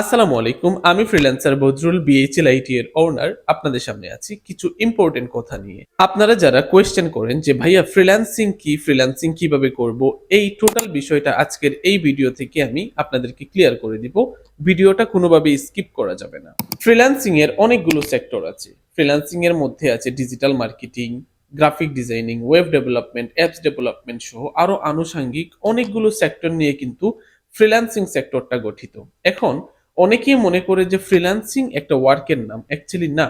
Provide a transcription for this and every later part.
আসসালামু আলাইকুম, আমি ফ্রিল্যান্সার বদরুল বিএইচএল আইটি এর ওনার আপনাদের সামনে আছি কিছু ইম্পর্টেন্ট কথা নিয়ে। আপনারা যারা কোয়েশ্চেন করেন যে, ভাইয়া ফ্রিল্যান্সিং কি? ফ্রিল্যান্সিং কীভাবে করব? এই টোটাল বিষয়টা আজকের এই ভিডিও থেকে আমি আপনাদেরকে ক্লিয়ার করে দিব। ভিডিওটা কোনোভাবে স্কিপ করা যাবে না। ফ্রিল্যান্সিং এর অনেকগুলো সেক্টর আছে। ফ্রিল্যান্সিং এর মধ্যে আছে digital marketing graphic designing web development apps development সহ আরও আনুষঙ্গিক অনেকগুলো সেক্টর নিয়ে কিন্তু ফ্রিল্যান্সিং সেক্টরটা গঠিত। এখন অনেকেই মনে করে যে ফ্রিল্যান্সিং একটা ওয়ার্কের নাম। অ্যাকচুয়ালি না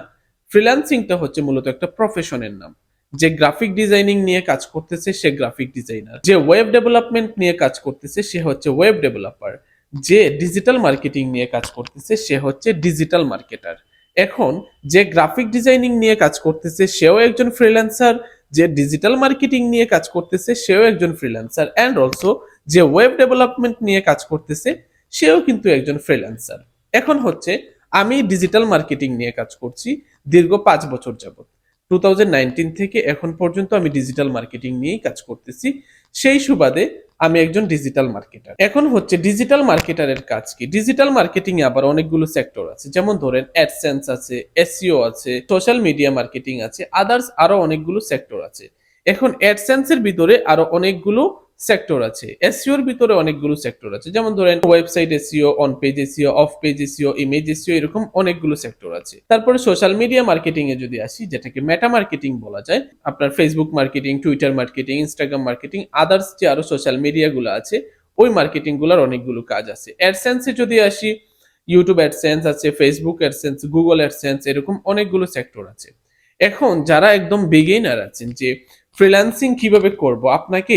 ফ্রিল্যান্সিংটা হচ্ছে মূলত একটা প্রফেশনের নাম। যে গ্রাফিক ডিজাইনিং নিয়ে কাজ করতেছে, সে গ্রাফিক ডিজাইনার যে ওয়েব ডেভেলপমেন্ট নিয়ে কাজ করতেছে, সে হচ্ছে ওয়েব ডেভেলপার যে ডিজিটাল মার্কেটিং নিয়ে কাজ করতেছে, সে হচ্ছে ডিজিটাল মার্কেটার এখন, যে গ্রাফিক ডিজাইনিং নিয়ে কাজ করতেছে, সেও একজন ফ্রিল্যান্সার যে ডিজিটাল মার্কেটিং নিয়ে কাজ করতেছে, সেও একজন ফ্রিল্যান্সার অ্যান্ড অলসো যে ওয়েব ডেভেলপমেন্ট নিয়ে কাজ করতেছে সেও কিন্তু একজন ফ্রিল্যান্সার এখন হচ্ছে, আমি ডিজিটাল মার্কেটিং নিয়ে কাজ করছি দীর্ঘ পাঁচ বছর যাবত টু থেকে এখন পর্যন্ত আমি ডিজিটাল মার্কেটিং নিয়েই কাজ করতেছি। সেই সুবাদে আমি একজন ডিজিটাল মার্কেটার এখন হচ্ছে ডিজিটাল মার্কেটারের কাজ কি? ডিজিটাল মার্কেটিং এ আবার অনেকগুলো সেক্টর আছে। যেমন ধরেন অ্যাডসেন্স আছে এসইও আছে সোশ্যাল মিডিয়া মার্কেটিং আছে আদার্স আরও অনেকগুলো সেক্টর আছে। এখন অ্যাডসেন্স এর ভিতরে আরও অনেকগুলো সেক্টর আছে। এসইওর ভিতরে অনেকগুলো সেক্টর আছে। যেমন ধরেন website SEO on page SEO off page SEO image SEO এরকম অনেকগুলো সেক্টর আছে। তারপরে সোশ্যাল মিডিয়া মার্কেটিং এ যদি আসি, যেটাকে মেটা মার্কেটিং বলা যায়, আপনার Facebook marketing Twitter marketing Instagram marketing others যে আরও সোশ্যাল মিডিয়া গুলো আছে, ওই মার্কেটিংগুলোর অনেকগুলো কাজ আছে। অ্যাডসেন্সে যদি আসি ইউটিউব অ্যাডসেন্স আছে ফেসবুক অ্যাডসেন্স গুগল অ্যাডসেন্স এরকম অনেকগুলো সেক্টর আছে। এখন যারা একদম বিগেইনার আছেন যে ফ্রিল্যান্সিং কীভাবে করব, আপনাকে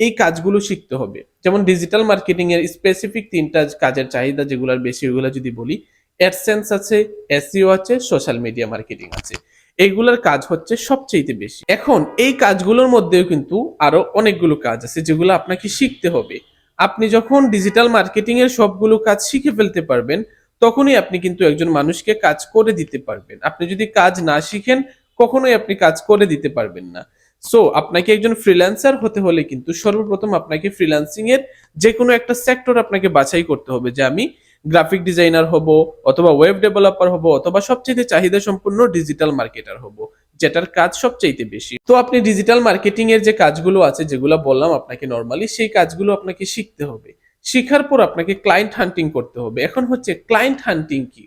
এই কাজগুলো শিখতে হবে। যেমন ডিজিটাল মার্কেটিং এর স্পেসিফিক তিনটা কাজের চাহিদা যেগুলোর বেশি ওগুলো যদি বলি অ্যাডসেন্স আছে এসইও আছে সোশ্যাল মিডিয়া মার্কেটিং আছে। এইগুলোর কাজ হচ্ছে সবচেয়ে বেশি। এখন এই কাজগুলোর মধ্যেও কিন্তু আরও অনেকগুলো কাজ আছে যেগুলো আপনাকে শিখতে হবে। আপনি যখন ডিজিটাল মার্কেটিং এর সবগুলো কাজ শিখে ফেলতে পারবেন, তখনই আপনি কিন্তু একজন মানুষকে কাজ করে দিতে পারবেন। আপনি যদি কাজ না শিখেন, কখনোই আপনি কাজ করে দিতে পারবেন না। সো আপনাকে একজন ফ্রিল্যান্সার হতে হলে কিন্তু সর্বপ্রথম আপনাকে ফ্রিল্যান্সিং এর যে কোনো একটা সেক্টর আপনাকে বাছাই করতে হবে যে আমি গ্রাফিক ডিজাইনার হব অথবা ওয়েব ডেভেলপার হব অথবা সবচেয়ে চাহিদা সম্পূর্ণ ডিজিটাল মার্কেটার হব, যেটার কাজ সবচাইতে বেশি। তো আপনি ডিজিটাল মার্কেটিং এর যে কাজগুলো আছে যেগুলো বললাম আপনাকে নর্মালি সেই কাজগুলো আপনাকে শিখতে হবে। শিখার পর আপনাকে ক্লায়েন্ট হান্টিং করতে হবে। এখন হচ্ছে ক্লায়েন্ট হান্টিং কি?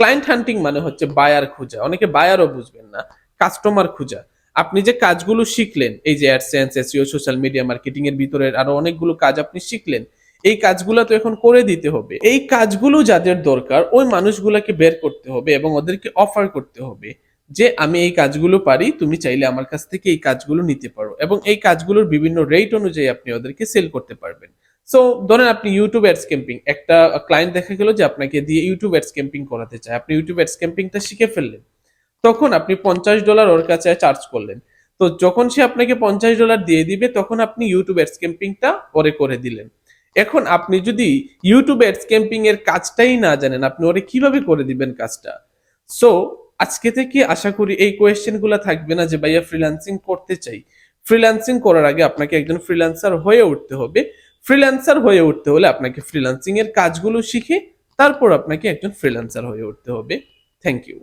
ক্লায়েন্ট হান্টিং মানে হচ্ছে বায়ার খোঁজা। অনেকে বায়ারও বুঝবেন না কাস্টমার খোঁজা। আপনি যে কাজগুলো শিখলেন, এই যে AdSense SEO social media marketing এর ভিতরে আরও অনেকগুলো কাজ আপনি শিখলেন, এই কাজগুলো তো এখন করে দিতে হবে। এই কাজগুলো যাদের দরকার, ওই মানুষগুলোকে বের করতে হবে এবং ওদেরকে অফার করতে হবে যে, আমি এই কাজগুলো পারি, তুমি চাইলে আমার কাছ থেকে এই কাজগুলো নিতে পারো। এবং এই কাজগুলোর বিভিন্ন রেট অনুযায়ী আপনি ওদেরকে সেল করতে পারবেন। সো ধরেন আপনি ইউটিউব অ্যাডস ক্যাম্পিং একটা ক্লায়েন্ট দেখা গেল যে আপনাকে দিয়ে ইউটিউব অ্যাডস ক্যাম্পিং করাতে চায়। আপনি ইউটিউব অ্যাডস ক্যাম্পিংটা শিখে ফেললেন। তখন আপনি পঞ্চাশ ডলার ওর কাছে চার্জ করলেন। তো যখন সে আপনাকে পঞ্চাশ ডলার দিয়ে দিবে, তখন আপনি ইউটিউব অ্যাডস ক্যাম্পিংটা ওরে করে দিলেন। এখন আপনি যদি ইউটিউব অ্যাডস ক্যাম্পিং এর কাজটাই না জানেন, আপনি ওরে কীভাবে করে দিবেন কাজটা? সো আজকে থেকে আশা করি এই কোয়েশ্চেনগুলো থাকবে না যে, ভাইয়া ফ্রিল্যান্সিং করতে চাই। ফ্রিল্যান্সিং করার আগে আপনাকে একজন ফ্রিল্যান্সার হয়ে উঠতে হবে। ফ্রিল্যান্সার হয়ে উঠতে হলে আপনাকে ফ্রিল্যান্সিং এর কাজগুলো শিখে তারপর আপনাকে একজন ফ্রিল্যান্সার হয়ে উঠতে হবে। Thank you